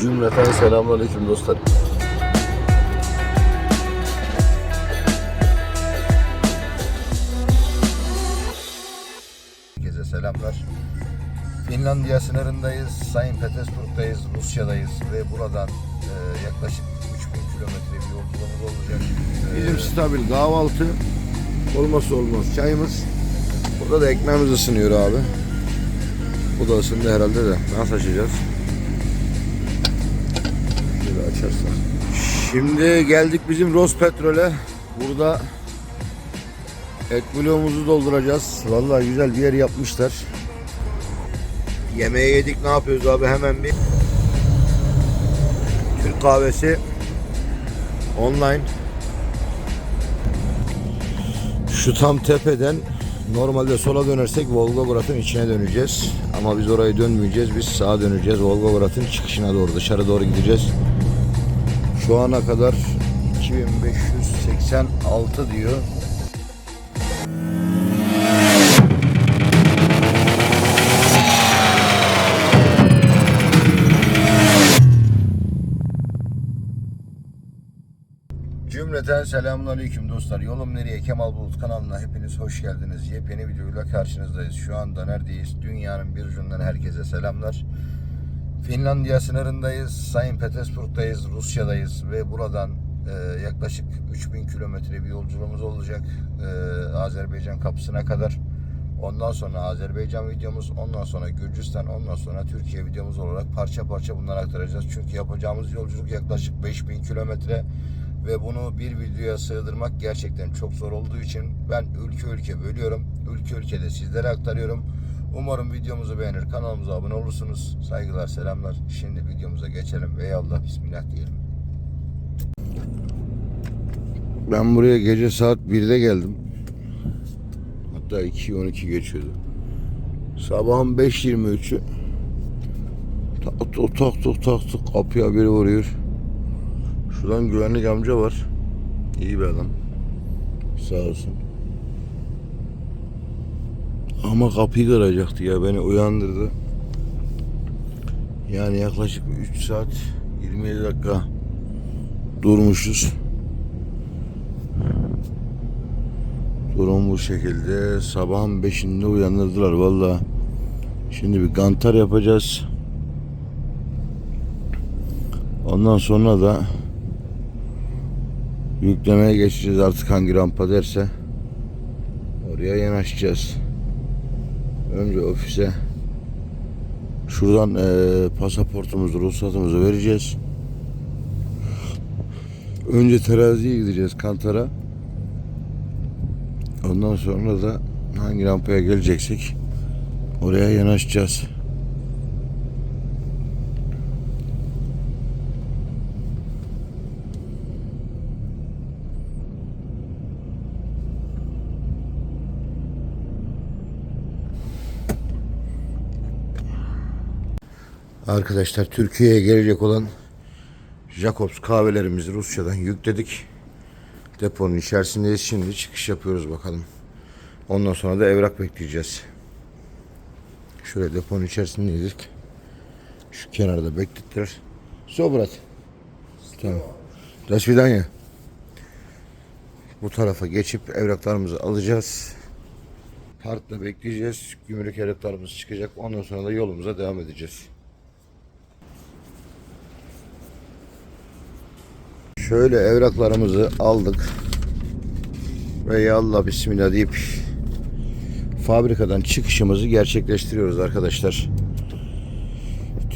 Cümleten selamünaleyküm dostlar. Herkese selamlar. Finlandiya sınırındayız, Sayın Petersburg'dayız, Rusya'dayız ve buradan e, yaklaşık 3000 kilometre bir yolculuğumuz olacak. Bizim stabil kahvaltı, olmazsa olmaz çayımız. Burada da ekmeğimiz ısınıyor abi. Bu da ısındı herhalde de. Nasıl açacağız? Açarsak. Şimdi geldik bizim Ros Petrol'e. Burada et bloğumuzu dolduracağız. Vallahi güzel bir yer yapmışlar. Yemeği yedik ne yapıyoruz abi hemen bir Türk kahvesi online şu tam tepeden normalde sola dönersek Volgograd'ın içine döneceğiz. Ama biz orayı dönmeyeceğiz. Biz sağa döneceğiz. Volgograd'ın çıkışına doğru dışarı doğru gideceğiz. Şu ana kadar 2586 diyor. Cümleten selamünaleyküm dostlar. Yolum nereye? Kemal Bulut kanalına hepiniz hoş geldiniz. Yepyeni videoyla karşınızdayız. Şu anda neredeyiz? Dünyanın bir ucundan herkese selamlar. Finlandiya sınırındayız. Sayın Petersburg'dayız. Rusya'dayız ve buradan e, yaklaşık 3000 kilometre bir yolculuğumuz olacak. E, Azerbaycan kapısına kadar. Ondan sonra Azerbaycan videomuz, ondan sonra Gürcistan, ondan sonra Türkiye videomuz olarak parça parça bunları aktaracağız. Çünkü yapacağımız yolculuk yaklaşık 5000 kilometre ve bunu bir videoya sığdırmak gerçekten çok zor olduğu için ben ülke ülke bölüyorum. Ülke ülkede sizlere aktarıyorum. Umarım videomuzu beğenir, kanalımıza abone olursunuz. Saygılar, selamlar. Şimdi videomuza geçelim ve Allah bismillah diyelim. Ben buraya gece saat 1'de geldim. Hatta 2.12 geçiyordu. Sabahın 5.23'ü tak tak tak tak tak kapıya biri vuruyor. Şuradan güvenlik amca var. İyi bir adam. Sağ olsun. Ama kapıyı kıracaktı ya beni uyandırdı. Yani yaklaşık 3 saat 27 dakika durmuşuz. Durum bu şekilde. Sabahın 5'inde uyandırdılar valla. Şimdi bir kantar yapacağız. Ondan sonra da yüklemeye geçeceğiz artık hangi rampa derse. Oraya yanaşacağız. Önce ofise şuradan eee pasaportumuzu, ruhsatımızı vereceğiz. Önce teraziye gideceğiz kantara. Ondan sonra da hangi rampaya geleceksek oraya yanaşacağız. Arkadaşlar Türkiye'ye gelecek olan Jacobs kahvelerimizi Rusya'dan yükledik. Deponun içerisindeyiz. Şimdi çıkış yapıyoruz bakalım. Ondan sonra da evrak bekleyeceğiz. Şöyle deponun içerisindeydik. Şu kenarda beklettiler. Sobrat. Tamam. Dasvidanya. Bu tarafa geçip evraklarımızı alacağız. Parkta bekleyeceğiz. Gümrük evraklarımız çıkacak. Ondan sonra da yolumuza devam edeceğiz. Şöyle evraklarımızı aldık. Ve ya Allah bismillah deyip fabrikadan çıkışımızı gerçekleştiriyoruz arkadaşlar.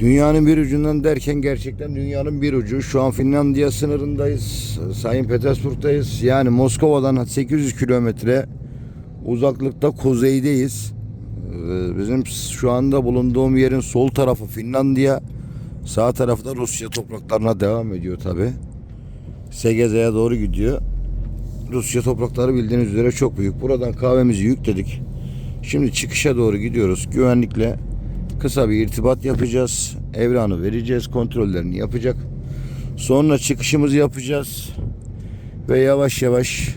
Dünyanın bir ucundan derken gerçekten dünyanın bir ucu. Şu an Finlandiya sınırındayız. Sayın Petersburg'dayız. Yani Moskova'dan 800 kilometre uzaklıkta kuzeydeyiz. Ee, Bizim şu anda bulunduğum yerin sol tarafı Finlandiya. Sağ tarafı da Rusya topraklarına devam ediyor tabi. Segeza'ya doğru gidiyor. Rusya toprakları bildiğiniz üzere çok büyük. Buradan kahvemizi yükledik. Şimdi çıkışa doğru gidiyoruz. Güvenlikle kısa bir irtibat yapacağız. Evranı vereceğiz. Kontrollerini yapacak. Sonra çıkışımızı yapacağız. Ve yavaş yavaş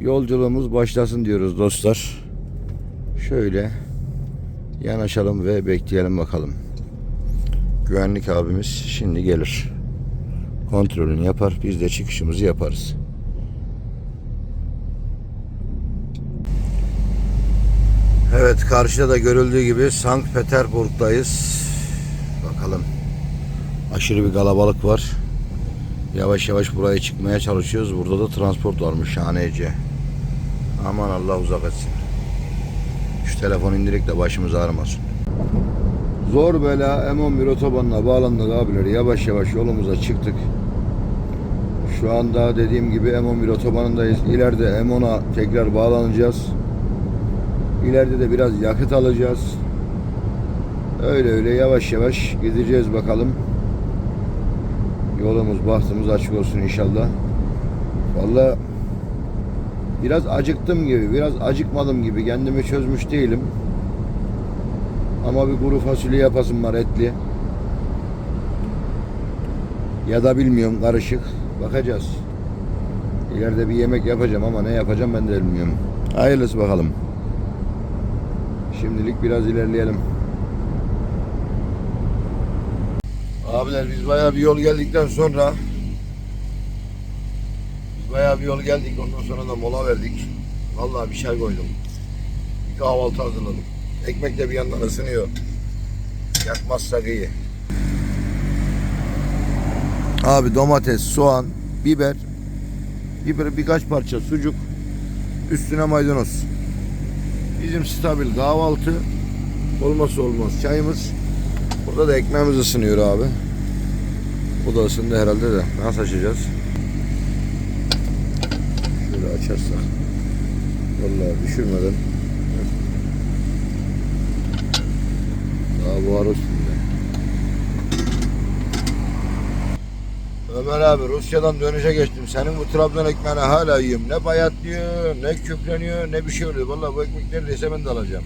yolculuğumuz başlasın diyoruz dostlar. Şöyle yanaşalım ve bekleyelim bakalım. güvenlik abimiz şimdi gelir. Kontrolünü yapar. Biz de çıkışımızı yaparız. Evet karşıda da görüldüğü gibi Sankt Peterburg'dayız. Bakalım. Aşırı bir kalabalık var. Yavaş yavaş buraya çıkmaya çalışıyoruz. Burada da transport varmış şahanece. Aman Allah uzak etsin. Şu telefon indirek de başımız ağrımasın. Zor bela M11 otobanına bağlandık abiler. Yavaş yavaş yolumuza çıktık. Şu anda dediğim gibi M11 otobanındayız. İleride M10'a tekrar bağlanacağız. İleride de biraz yakıt alacağız. Öyle öyle yavaş yavaş gideceğiz bakalım. Yolumuz bahtımız açık olsun inşallah. Vallahi biraz acıktım gibi, biraz acıkmadım gibi. Kendimi çözmüş değilim. Ama bir kuru fasulye yapasım var etli. Ya da bilmiyorum karışık. Bakacağız. İleride bir yemek yapacağım ama ne yapacağım ben de bilmiyorum. Hayırlısı bakalım. Şimdilik biraz ilerleyelim. Abiler biz bayağı bir yol geldikten sonra biz bayağı bir yol geldik. Ondan sonra da mola verdik. Vallahi bir şey koydum. Bir kahvaltı hazırladım. Ekmek de bir yandan ısınıyor. Yakmazsak iyi. Abi domates, soğan, biber, biber birkaç parça sucuk, üstüne maydanoz. Bizim stabil kahvaltı olmazsa olmaz çayımız. Burada da ekmeğimiz ısınıyor abi. Bu da ısındı herhalde de. Nasıl açacağız? Şöyle açarsak. Vallahi düşürmeden. Daha buhar üstünde. Ömer abi Rusya'dan dönüşe geçtim. Senin bu Trabzon ekmeğini hala yiyorum. Ne bayatlıyor, ne küpleniyor, ne bir şey oluyor. Vallahi bu ekmek neredeyse ben de alacağım.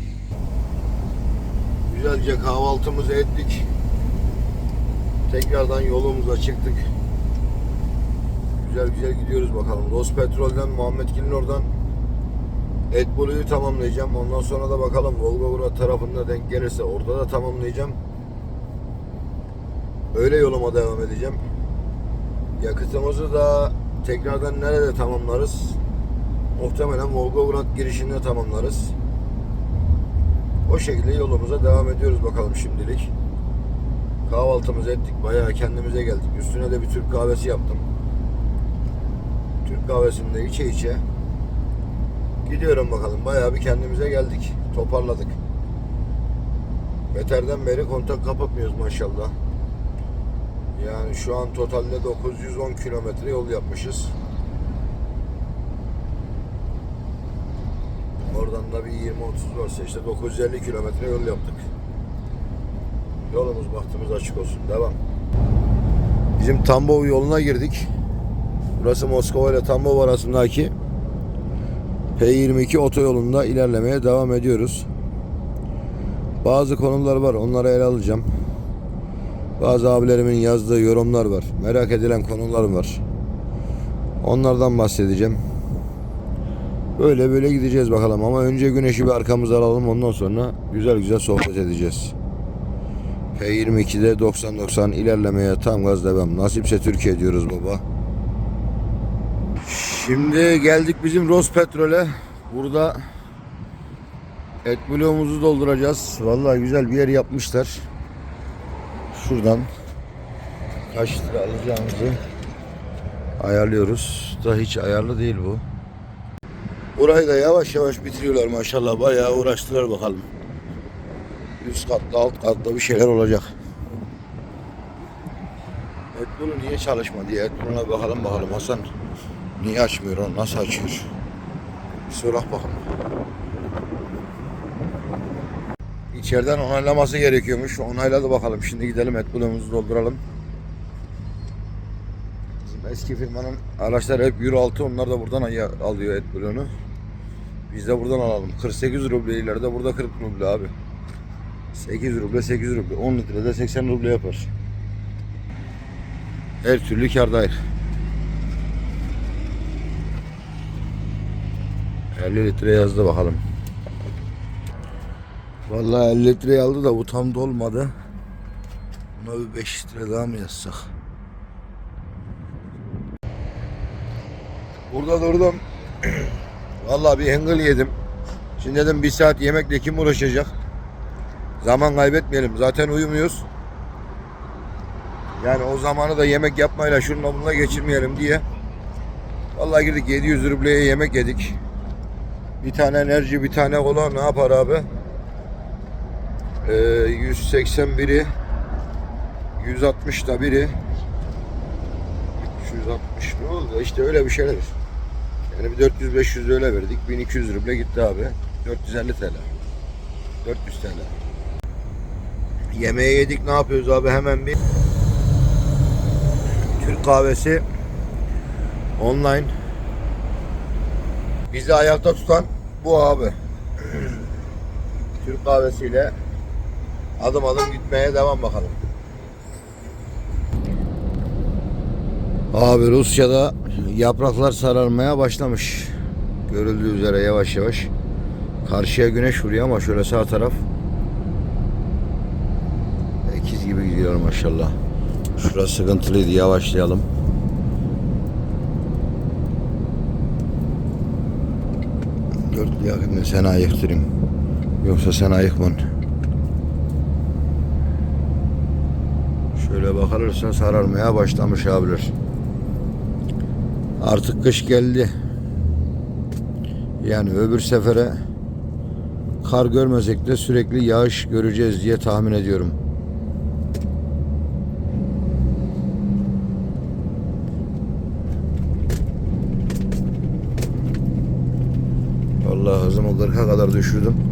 Güzelce kahvaltımızı ettik. Tekrardan yolumuza çıktık. Güzel güzel gidiyoruz bakalım. Ros Petrol'den Muhammed Gil'in oradan Etbolu'yu tamamlayacağım. Ondan sonra da bakalım Volgograd tarafında denk gelirse orada da tamamlayacağım. Öyle yoluma devam edeceğim. Yakıtımızı da tekrardan nerede tamamlarız? Muhtemelen Volgograd girişinde tamamlarız. O şekilde yolumuza devam ediyoruz bakalım şimdilik. Kahvaltımızı ettik. Bayağı kendimize geldik. Üstüne de bir Türk kahvesi yaptım. Türk kahvesini de içe içe gidiyorum bakalım. Bayağı bir kendimize geldik. Toparladık. Beter'den beri kontak kapatmıyoruz maşallah. Yani şu an totalde 910 kilometre yol yapmışız. Oradan da bir 20-30 varsa işte 950 kilometre yol yaptık. Yolumuz bahtımız açık olsun. Devam. Bizim Tambov yoluna girdik. Burası Moskova ile Tambov arasındaki P22 otoyolunda ilerlemeye devam ediyoruz. Bazı konular var. Onları ele alacağım. Bazı abilerimin yazdığı yorumlar var. Merak edilen konular var. Onlardan bahsedeceğim. Böyle böyle gideceğiz bakalım ama önce güneşi bir arkamıza alalım ondan sonra güzel güzel sohbet edeceğiz. P22'de 90-90 ilerlemeye tam gaz devam. Nasipse Türkiye diyoruz baba. Şimdi geldik bizim Ros Petrol'e. Burada et bloğumuzu dolduracağız. Vallahi güzel bir yer yapmışlar. Şuradan kaç lira alacağımızı ayarlıyoruz. Da hiç ayarlı değil bu. Burayı da yavaş yavaş bitiriyorlar maşallah. Bayağı uğraştılar bakalım. Üst katta alt katta bir şeyler olacak. Etbulu niye çalışmadı diye Etbulu'na bakalım bakalım Hasan. Niye açmıyor onu? Nasıl açıyor? Bir sorak bakalım. İçeriden onaylaması gerekiyormuş. Onayladı bakalım. Şimdi gidelim Etbulu'muzu dolduralım. Bizim eski firmanın araçları hep Euro 6. Onlar da buradan alıyor Etbulu'nu. Biz de buradan alalım. 48 ruble ileride burada 40 ruble abi. 8 ruble 8 ruble. 10 litrede 80 ruble yapar. Her türlü kârdayır. 50 litre yazdı bakalım. Vallahi 50 litre aldı da bu tam dolmadı. Buna bir 5 lira daha mı yazsak? Burada durdum. Vallahi bir hengel yedim. Şimdi dedim bir saat yemekle kim uğraşacak? Zaman kaybetmeyelim. Zaten uyumuyoruz. Yani o zamanı da yemek yapmayla şununla bununla geçirmeyelim diye. Vallahi girdik 700 rubleye yemek yedik. Bir tane enerji, bir tane kola ne yapar abi? Ee, 181'i 160 da biri 360 ne oldu? İşte öyle bir şeyler. Yani bir 400-500 öyle verdik. 1200 ruble gitti abi. 450 TL. 400 TL. Yemeği yedik ne yapıyoruz abi hemen bir Türk kahvesi online bizi ayakta tutan bu abi. Türk kahvesiyle adım adım gitmeye devam bakalım. Abi Rusya'da yapraklar sararmaya başlamış. Görüldüğü üzere yavaş yavaş. Karşıya güneş vuruyor ama şöyle sağ taraf ekiz gibi gidiyor maşallah. Şurası sıkıntılıydı yavaşlayalım. Yakında sen ayıktırayım. Yoksa sen ayıkman. Şöyle bakılırsa sararmaya başlamış abiler. Artık kış geldi. Yani öbür sefere kar görmesek de sürekli yağış göreceğiz diye tahmin ediyorum. Vallahi hızımı 40'a kadar düşürdüm.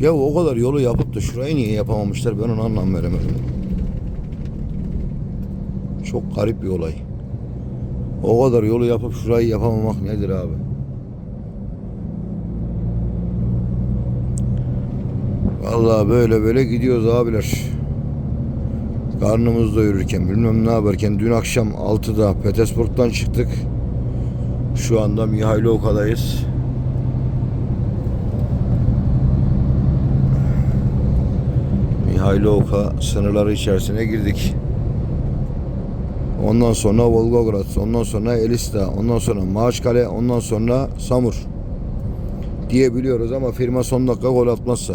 Ya o kadar yolu yapıp da şurayı niye yapamamışlar ben onu anlam veremedim. Çok garip bir olay. O kadar yolu yapıp şurayı yapamamak nedir abi? Vallahi böyle böyle gidiyoruz abiler. Karnımız doyururken bilmem ne yaparken dün akşam 6'da Petersburg'dan çıktık. Şu anda Mihailovka'dayız. Mihailovka sınırları içerisine girdik. Ondan sonra Volgograd, ondan sonra Elista, ondan sonra Maaşkale, ondan sonra Samur diye biliyoruz ama firma son dakika gol atmazsa.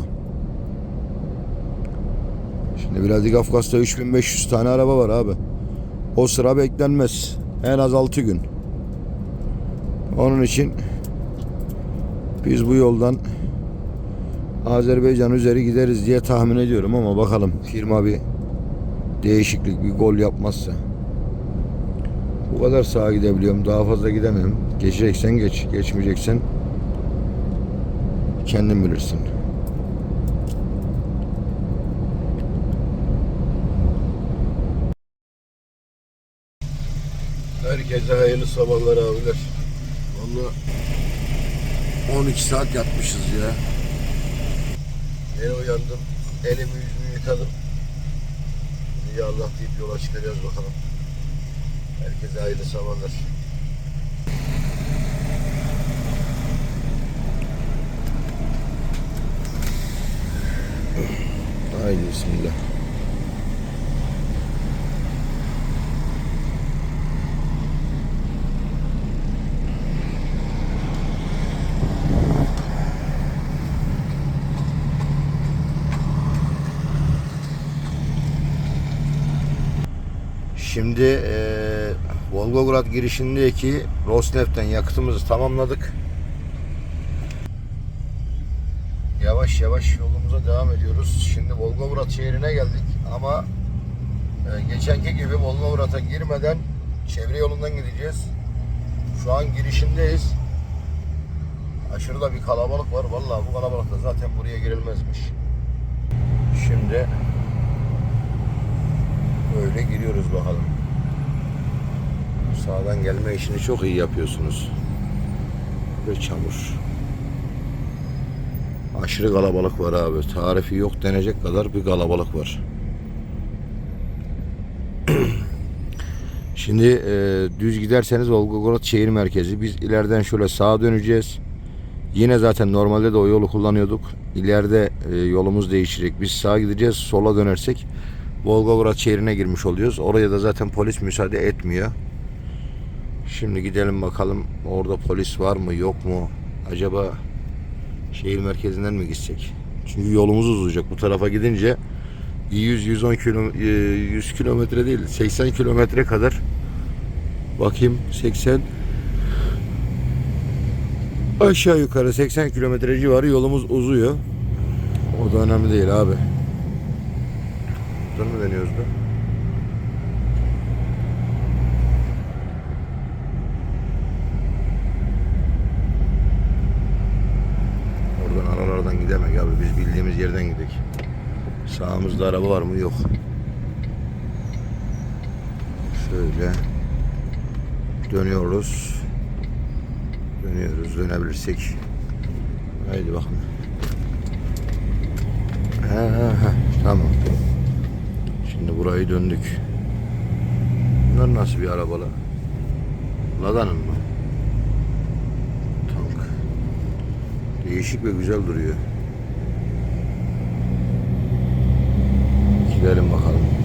Şimdi Vladikavkaz'da 3500 tane araba var abi. O sıra beklenmez. En az 6 gün. Onun için biz bu yoldan Azerbaycan üzeri gideriz diye tahmin ediyorum ama bakalım firma bir değişiklik bir gol yapmazsa. Bu kadar sağa gidebiliyorum. Daha fazla gidemiyorum. Geçeceksen geç. Geçmeyeceksen kendin bilirsin. Herkese hayırlı sabahlar abiler. Vallahi 12 saat yatmışız ya. Yeni uyandım. Elimi yüzümü yıkadım. İyi Allah deyip yola çıkacağız bakalım. Herkese hayırlı sabahlar. Haydi bismillah. Şimdi eee Volgograd girişindeki Rosnef'ten yakıtımızı tamamladık. Yavaş yavaş yolumuza devam ediyoruz. Şimdi Volgograd şehrine geldik ama e, geçenki gibi Volgograd'a girmeden çevre yolundan gideceğiz. Şu an girişindeyiz. Aşırı bir kalabalık var. Vallahi bu kalabalıkta zaten buraya girilmezmiş. Şimdi Böyle giriyoruz bakalım. Sağdan gelme işini çok iyi yapıyorsunuz. Ve çamur. Aşırı kalabalık var abi. Tarifi yok denecek kadar bir kalabalık var. Şimdi e, düz giderseniz Volgograd şehir merkezi. Biz ileriden şöyle sağa döneceğiz. Yine zaten normalde de o yolu kullanıyorduk. İleride e, yolumuz değişecek. Biz sağa gideceğiz. Sola dönersek Volgograd şehrine girmiş oluyoruz. Oraya da zaten polis müsaade etmiyor. Şimdi gidelim bakalım orada polis var mı yok mu? Acaba şehir merkezinden mi gitsek? Çünkü yolumuz uzayacak. Bu tarafa gidince 100-110 kilo, e, 100 kilometre değil 80 kilometre kadar bakayım 80 aşağı yukarı 80 kilometre civarı yolumuz uzuyor. O da önemli değil abi. Mı deniyoruz da? Oradan aralardan gidemek abi. Biz bildiğimiz yerden gidelim. Sağımızda araba var mı? Yok. Şöyle dönüyoruz. Dönüyoruz. Dönebilirsek. Haydi bakalım. Ha, ha, ha. Tamam. Şimdi burayı döndük. Bunlar nasıl bir arabalar? Lada'nın mı? Tank. Değişik ve güzel duruyor. Gidelim bakalım.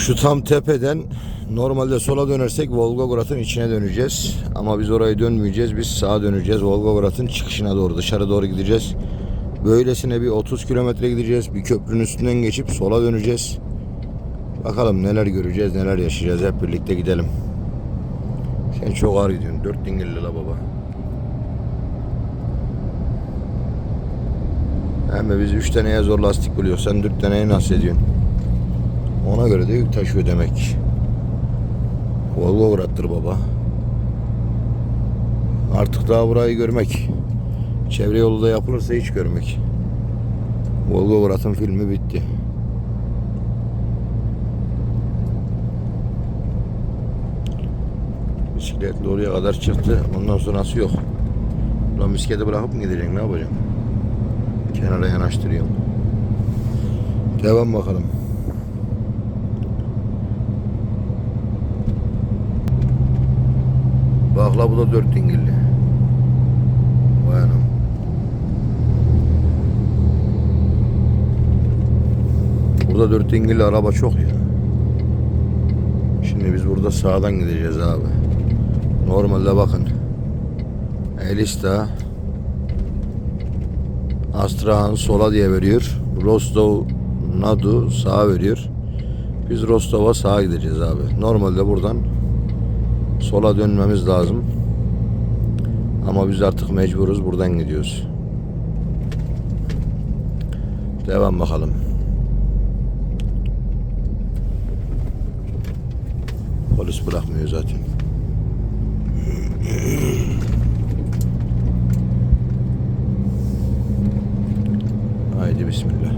Şu tam tepeden normalde sola dönersek Volgograd'ın içine döneceğiz. Ama biz orayı dönmeyeceğiz. Biz sağa döneceğiz. Volgograd'ın çıkışına doğru dışarı doğru gideceğiz. Böylesine bir 30 kilometre gideceğiz. Bir köprünün üstünden geçip sola döneceğiz. Bakalım neler göreceğiz, neler yaşayacağız. Hep birlikte gidelim. Sen çok ağır gidiyorsun. Dört dingilli la baba. Hem biz üç taneye zor lastik buluyoruz. Sen dört taneye nasıl ediyorsun? Ona göre de yük taşıyor demek. Volvo baba. Artık daha burayı görmek. Çevre yolu da yapılırsa hiç görmek. Volvo Uğrat'ın filmi bitti. Bisikletle oraya kadar çıktı. Ondan sonrası yok. Ulan bisikleti bırakıp mı gideceksin? Ne yapacaksın? Kenara yanaştırıyorum. Devam bakalım. Bak la bu da dört dingilli. Vay anam. Burada dört dingilli araba çok ya. Şimdi biz burada sağdan gideceğiz abi. Normalde bakın. Elista Astrahan sola diye veriyor. Rostov Nadu sağa veriyor. Biz Rostov'a sağa gideceğiz abi. Normalde buradan sola dönmemiz lazım. Ama biz artık mecburuz buradan gidiyoruz. Devam bakalım. Polis bırakmıyor zaten. Haydi bismillah.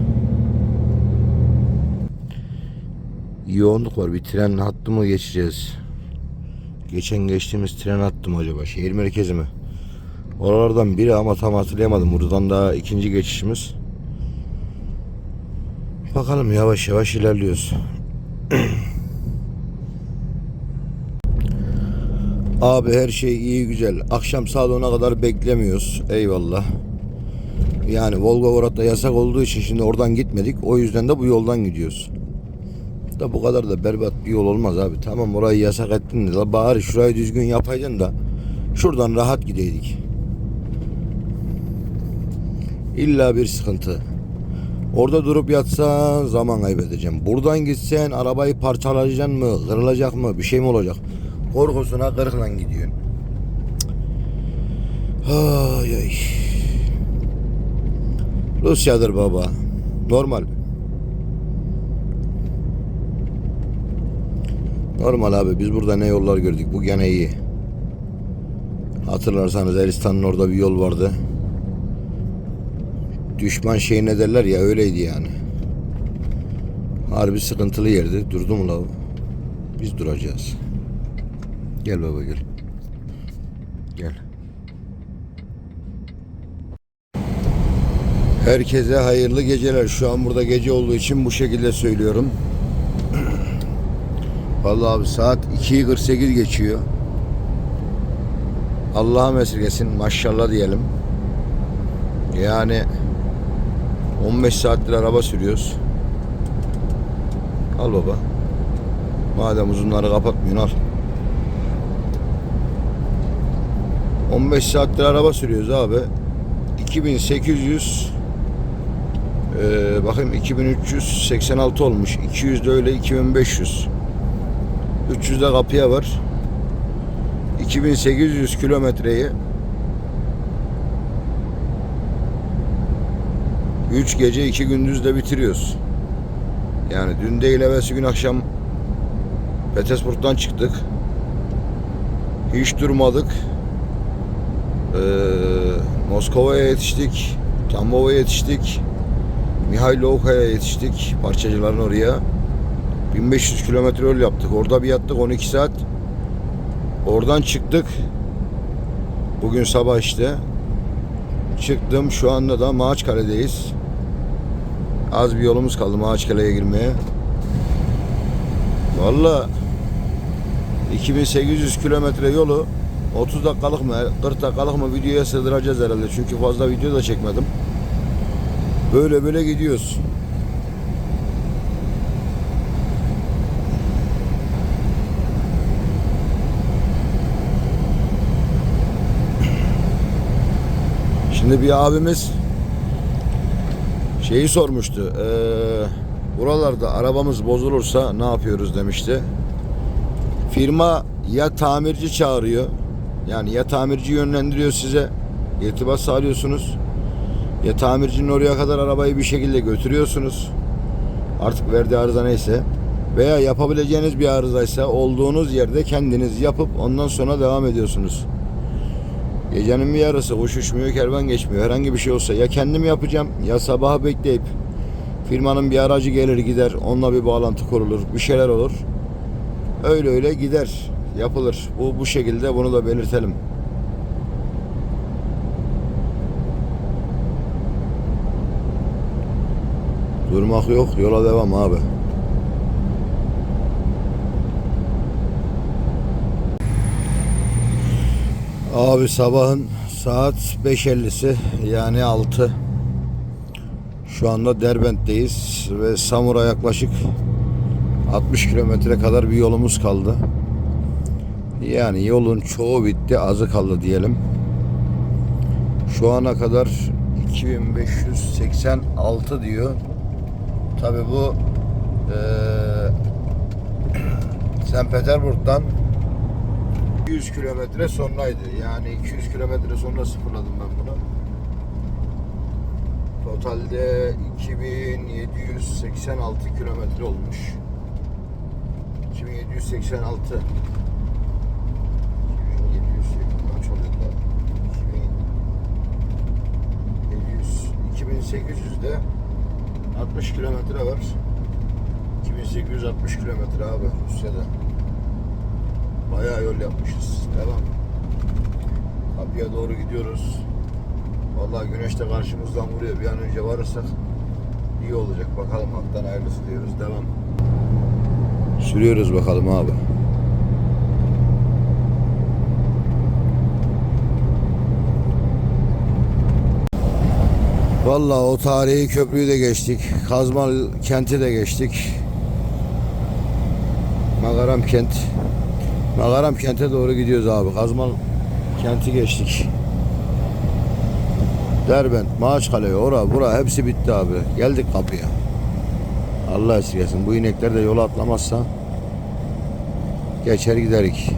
Yoğunluk var. Bir tren hattı mı geçeceğiz? Geçen geçtiğimiz tren hattı mı acaba? Şehir merkezi mi? Oralardan biri ama tam hatırlayamadım. Buradan daha ikinci geçişimiz. Bakalım yavaş yavaş ilerliyoruz. Abi her şey iyi güzel. Akşam saat 10'a kadar beklemiyoruz. Eyvallah. Yani Volgograd'da yasak olduğu için şimdi oradan gitmedik. O yüzden de bu yoldan gidiyoruz. Da bu kadar da berbat bir yol olmaz abi. Tamam orayı yasak ettin de la bari şurayı düzgün yapaydın da şuradan rahat gideydik. İlla bir sıkıntı. Orada durup yatsan zaman kaybedeceğim. Buradan gitsen arabayı parçalayacaksın mı? Kırılacak mı? Bir şey mi olacak? Korkusuna kırıkla gidiyorsun. Ay ay. Rusya'dır baba. Normal. Normal abi biz burada ne yollar gördük. Bu gene iyi. Hatırlarsanız Elistan'ın orada bir yol vardı. Düşman şeyine derler ya öyleydi yani. Harbi sıkıntılı yerdi. Durdu mu lav? Biz duracağız. Gel baba gel. Gel. Herkese hayırlı geceler. Şu an burada gece olduğu için bu şekilde söylüyorum. Vallahi abi saat 2'yi 48 geçiyor. Allah'a esirgesin maşallah diyelim. Yani 15 saattir araba sürüyoruz. Al baba. Madem uzunları kapatmıyorsun al. 15 saattir araba sürüyoruz abi. 2800 ee, bakayım 2386 olmuş. 200 de öyle 2500. 300 de kapıya var. 2800 kilometreyi 3 gece 2 gündüz de bitiriyoruz. Yani dün değil evvelsi gün akşam Petersburg'dan çıktık. Hiç durmadık. Ee, Moskova'ya yetiştik. Tambova'ya yetiştik. Mihailovka'ya yetiştik. Parçacıların oraya. 1500 kilometre yol yaptık. Orada bir yattık 12 saat. Oradan çıktık. Bugün sabah işte. Çıktım. Şu anda da Maaçkale'deyiz. Az bir yolumuz kaldı Maaçkale'ye girmeye. Valla 2800 kilometre yolu 30 dakikalık mı 40 dakikalık mı videoya sığdıracağız herhalde. Çünkü fazla video da çekmedim. Böyle böyle gidiyoruz. Şimdi bir abimiz şeyi sormuştu. Eee buralarda arabamız bozulursa ne yapıyoruz demişti. Firma ya tamirci çağırıyor. Yani ya tamirci yönlendiriyor size. irtibat sağlıyorsunuz. Ya tamircinin oraya kadar arabayı bir şekilde götürüyorsunuz. Artık verdiği arıza neyse. Veya yapabileceğiniz bir arızaysa olduğunuz yerde kendiniz yapıp ondan sonra devam ediyorsunuz. Gecenin bir yarısı kuş uçmuyor, kervan geçmiyor. Herhangi bir şey olsa ya kendim yapacağım ya sabaha bekleyip firmanın bir aracı gelir gider onunla bir bağlantı kurulur bir şeyler olur. Öyle öyle gider yapılır. Bu bu şekilde bunu da belirtelim. Durmak yok yola devam abi. Abi sabahın saat 5.50'si yani 6. Şu anda Derbent'teyiz ve Samur'a yaklaşık 60 kilometre kadar bir yolumuz kaldı. Yani yolun çoğu bitti, azı kaldı diyelim. Şu ana kadar 2586 diyor. Tabi bu eee St. Petersburg'dan 200 kilometre sonraydı. Yani 200 kilometre sonra sıfırladım ben bunu. Totalde 2786 kilometre olmuş. 2786 2700 kaç oluyor da? 2700 2800'de 60 kilometre var. 2860 kilometre abi Rusya'da. Bayağı yol yapmışız. Devam. Kapıya doğru gidiyoruz. Vallahi güneş de karşımızdan vuruyor. Bir an önce varırsak iyi olacak. Bakalım haktan hayırlısı diyoruz. Devam. Sürüyoruz bakalım abi. Vallahi o tarihi köprüyü de geçtik. Kazmal kenti de geçtik. Magaram kent. Magaram kente doğru gidiyoruz abi. Kazmal kenti geçtik. Derbent, Maaşkale, ora, bura hepsi bitti abi. Geldik kapıya. Allah esirgesin. Bu inekler de yola atlamazsa geçer giderik.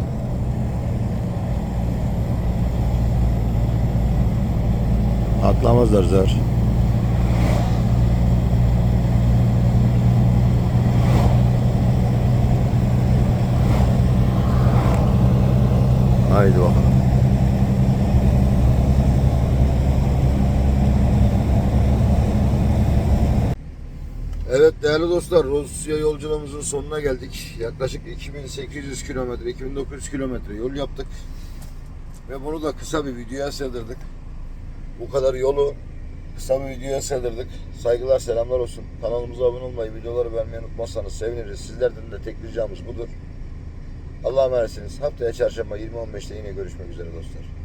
Atlamazlar zar. Haydi bakalım. Evet değerli dostlar Rusya yolculuğumuzun sonuna geldik. Yaklaşık 2800 kilometre, 2900 kilometre yol yaptık. Ve bunu da kısa bir videoya sığdırdık. Bu kadar yolu Kısa bir videoya sığdırdık. Saygılar selamlar olsun. Kanalımıza abone olmayı, videoları beğenmeyi unutmazsanız seviniriz. Sizlerden de tek ricamız budur. Allah'a emanetsiniz. Haftaya çarşamba 20.15'te yine görüşmek üzere dostlar.